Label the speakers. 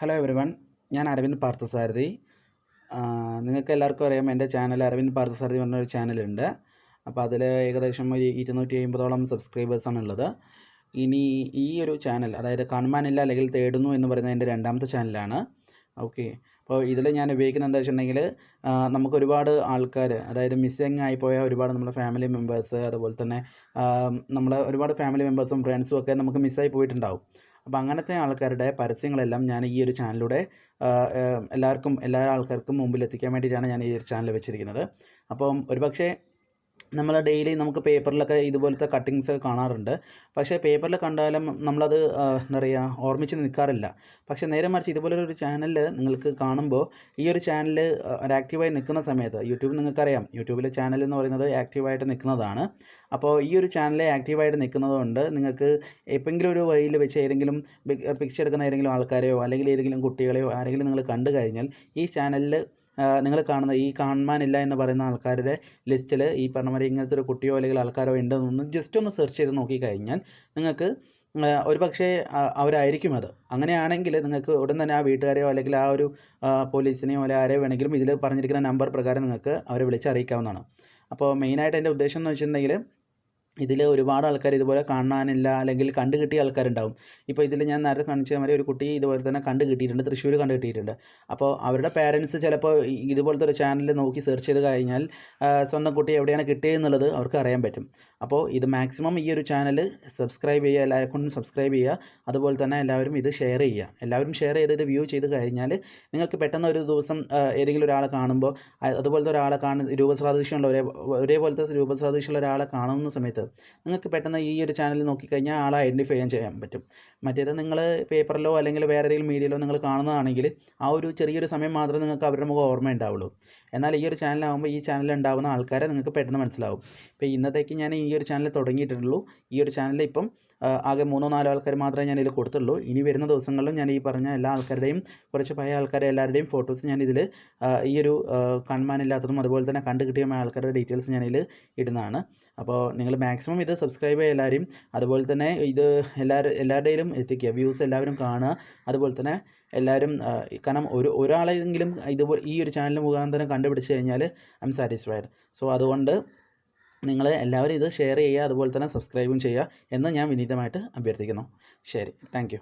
Speaker 1: Hello every one ഞാൻ അരവിന്ദ് പാർത്ഥസാരഥി. നിങ്ങൾക്ക് എല്ലാവർക്കും അറിയാം എന്റെ ചാനൽ അരവിന്ദ് പാർത്ഥസാരഥി പറഞ്ഞൊരു ചാനലുണ്ട് അപ്പോൾ അതിൽ ഏകദേശം ഒരു ഇരുന്നൂറ്റി അമ്പതോളം സബ്സ്ക്രൈബേഴ്സാണ് ഉള്ളത്. ഇനി ഈ ഒരു ചാനൽ അതായത് കാണുവാനില്ല അല്ലെങ്കിൽ തേടുന്നു എന്ന് പറയുന്നത് എന്റെ രണ്ടാമത്തെ ചാനലാണ് ഓക്കെ അപ്പോൾ ഇതിൽ ഞാൻ ഉപയോഗിക്കുന്നത് എന്താ വെച്ചിട്ടുണ്ടെങ്കിൽ നമുക്ക് ഒരുപാട് ആൾക്കാർ അതായത് മിസ്സിങ് ആയിപ്പോയ ഒരുപാട് നമ്മുടെ ഫാമിലി മെമ്പേഴ്സ് അതുപോലെ തന്നെ നമ്മൾ ഒരുപാട് ഫാമിലി മെമ്പേഴ്സും ഫ്രണ്ട്സും ഒക്കെ നമുക്ക് മിസ്സായി പോയിട്ടുണ്ടാവും. അപ്പോൾ അങ്ങനത്തെ ആൾക്കാരുടെ പരസ്യങ്ങളെല്ലാം ഞാൻ ഈ ഒരു ചാനലിലൂടെ എല്ലാവർക്കും എല്ലാ ആൾക്കാർക്കും മുമ്പിൽ എത്തിക്കാൻ വേണ്ടിയിട്ടാണ് ഞാൻ ഈ ഒരു ചാനൽ വെച്ചിരിക്കുന്നത്. അപ്പം ഒരുപക്ഷേ നമ്മൾ ഡെയിലി നമുക്ക് പേപ്പറിലൊക്കെ ഇതുപോലത്തെ കട്ടിങ്സ് ഒക്കെ കാണാറുണ്ട്. പക്ഷേ പേപ്പറിൽ കണ്ടാലും നമ്മളത് എന്താ പറയുക ഓർമ്മിച്ച് നിൽക്കാറില്ല പക്ഷേ നേരെ മറിച്ച് ഇതുപോലൊരു ചാനലിൽ നിങ്ങൾക്ക് കാണുമ്പോൾ ഈ ഒരു ചാനൽ ആക്റ്റീവായി നിൽക്കുന്ന സമയത്ത് യൂട്യൂബ് നിങ്ങൾക്കറിയാം യൂട്യൂബിലെ ചാനൽ എന്ന് പറയുന്നത് ആക്റ്റീവായിട്ട് നിൽക്കുന്നതാണ് അപ്പോൾ ഈ ഒരു ചാനൽ ആക്റ്റീവായിട്ട് നിൽക്കുന്നതുകൊണ്ട് നിങ്ങൾക്ക് എപ്പോഴെങ്കിലും ഒരു വഴിയിൽ വെച്ച് ഏതെങ്കിലും പിക്ചർ എടുക്കുന്ന ഏതെങ്കിലും ആൾക്കാരെയോ അല്ലെങ്കിൽ ഏതെങ്കിലും കുട്ടികളെയോ ആരെങ്കിലും നിങ്ങൾ കണ്ടു കഴിഞ്ഞാൽ ഈ ചാനലിൽ നിങ്ങൾ കാണുന്ന ഈ കാണാനില്ല എന്ന് പറയുന്ന ആൾക്കാരുടെ ലിസ്റ്റിൽ ഈ പറഞ്ഞ മാതിരി ഇങ്ങനത്തെ ഒരു കുട്ടിയോ അല്ലെങ്കിൽ ആൾക്കാരോ ഉണ്ടെന്നൊന്ന് ജസ്റ്റ് ഒന്ന് സെർച്ച് ചെയ്ത് നോക്കിക്കഴിഞ്ഞാൽ നിങ്ങൾക്ക് ഒരു പക്ഷേ അവരായിരിക്കും അത്. അങ്ങനെയാണെങ്കിൽ നിങ്ങൾക്ക് ഉടൻ തന്നെ ആ വീട്ടുകാരെയോ അല്ലെങ്കിൽ ആ ഒരു പോലീസിനെയോ അല്ലെങ്കിൽ ആരെയോ വേണമെങ്കിലും ഇതിൽ പറഞ്ഞിരിക്കുന്ന നമ്പർ പ്രകാരം നിങ്ങൾക്ക് അവരെ വിളിച്ച് അറിയിക്കാവുന്നതാണ് അപ്പോൾ മെയിനായിട്ട് എന്റെ ഉദ്ദേശം എന്ന് വെച്ചിട്ടുണ്ടെങ്കിൽ ഇതിൽ ഒരുപാട് ആൾക്കാർ ഇതുപോലെ കാണാനില്ല അല്ലെങ്കിൽ കണ്ടു കിട്ടിയ ആൾക്കാരുണ്ടാവും. ഇപ്പോൾ ഇതിൽ ഞാൻ നേരത്തെ കാണിച്ച മാതിരി ഒരു കുട്ടി ഇതുപോലെ തന്നെ കണ്ടു കിട്ടിയിട്ടുണ്ട് തൃശ്ശൂർ കണ്ടു കിട്ടിയിട്ടുണ്ട്. അപ്പോൾ അവരുടെ പേരൻസ് ചിലപ്പോൾ ഇതുപോലത്തെ ഒരു ചാനൽ നോക്കി സെർച്ച് ചെയ്ത് കഴിഞ്ഞാൽ സ്വന്തം കുട്ടി എവിടെയാണ് കിട്ടിയതെന്നുള്ളത് അവർക്ക് അറിയാൻ പറ്റും. അപ്പോൾ ഇത് മാക്സിമം ഈ ഒരു ചാനൽ സബ്സ്ക്രൈബ് ചെയ്യുക എല്ലാവർക്കും സബ്സ്ക്രൈബ് ചെയ്യുക. അതുപോലെ തന്നെ എല്ലാവരും ഇത് ഷെയർ ചെയ്യുക. എല്ലാവരും ഷെയർ ചെയ്ത് ഇത് വ്യൂ ചെയ്ത് കഴിഞ്ഞാൽ നിങ്ങൾക്ക് പെട്ടെന്ന് ഒരു ദിവസം ഏതെങ്കിലും ഒരാളെ കാണുമ്പോൾ അതുപോലത്തെ ഒരാളെ കാണുന്ന രൂപസാദൃശ്യമുള്ള ഒരേ ഒരേപോലത്തെ രൂപസാദൃശ്യമുള്ള ഒരാളെ കാണുന്ന സമയത്ത് നിങ്ങൾക്ക് പെട്ടെന്ന് ഈ ഒരു ചാനൽ നോക്കിക്കഴിഞ്ഞാൽ ആളെ ഐഡന്റിഫൈ ചെയ്യാൻ പറ്റും. മറ്റേത് നിങ്ങൾ പേപ്പറിലോ അല്ലെങ്കിൽ വേറെ ഏതെങ്കിലും മീഡിയയിലോ നിങ്ങൾ കാണുന്നതാണെങ്കിൽ ആ ഒരു ചെറിയൊരു സമയം മാത്രമേ നിങ്ങൾക്ക് അവരുടെ മുഖം ഓർമ്മ ഉണ്ടാവുള്ളൂ. എന്നാൽ ഈ ഒരു ചാനലാകുമ്പോൾ ഈ ചാനലിൽ ഉണ്ടാകുന്ന ആൾക്കാരെ നിങ്ങൾക്ക് പെട്ടെന്ന് മനസ്സിലാവും. ഇപ്പോൾ ഇന്നത്തേക്ക് ഞാൻ ഈ ഒരു ചാനൽ തുടങ്ങിയിട്ടുള്ളൂ. ഈ ഒരു ചാനലിൽ ഇപ്പം ആകെ മൂന്നോ നാലോ ആൾക്കാർ മാത്രമേ ഞാൻ ഇതിൽ കൊടുത്തുള്ളൂ. ഇനി വരുന്ന ദിവസങ്ങളിലും ഞാൻ ഈ പറഞ്ഞ എല്ലാ ആൾക്കാരുടെയും കുറച്ച് പഴയ ആൾക്കാരെ എല്ലാവരുടെയും ഫോട്ടോസ് ഞാൻ ഇതിൽ ഈ ഒരു കൺമാനില്ലാത്തതും അതുപോലെ തന്നെ കണ്ടു കിട്ടിയ ആൾക്കാരുടെ ഡീറ്റെയിൽസ് ഞാനിതിൽ ഇടുന്നതാണ്. അപ്പോൾ നിങ്ങൾ മാക്സിമം ഇത് സബ്സ്ക്രൈബ് ചെയ്യുക എല്ലാവരും. അതുപോലെ തന്നെ ഇത് എല്ലാവരും എല്ലാവരുടെയും എത്തിക്കുക. വ്യൂസ് എല്ലാവരും കാണുക. അതുപോലെ തന്നെ എല്ലാവരും കാരണം ഒരു ഒരാളെങ്കിലും ഇതുപോലെ ഈ ഒരു ചാനൽ മുഖാന്തരം കണ്ടുപിടിച്ച് കഴിഞ്ഞാൽ ഐ എം സാറ്റിസ്ഫൈഡ് സോ അതുകൊണ്ട് നിങ്ങൾ എല്ലാവരും ഇത് ഷെയർ ചെയ്യുക അതുപോലെ തന്നെ സബ്സ്ക്രൈബും ചെയ്യുക എന്ന് ഞാൻ വിനീതമായിട്ട് അഭ്യർത്ഥിക്കുന്നു. ശരി. താങ്ക്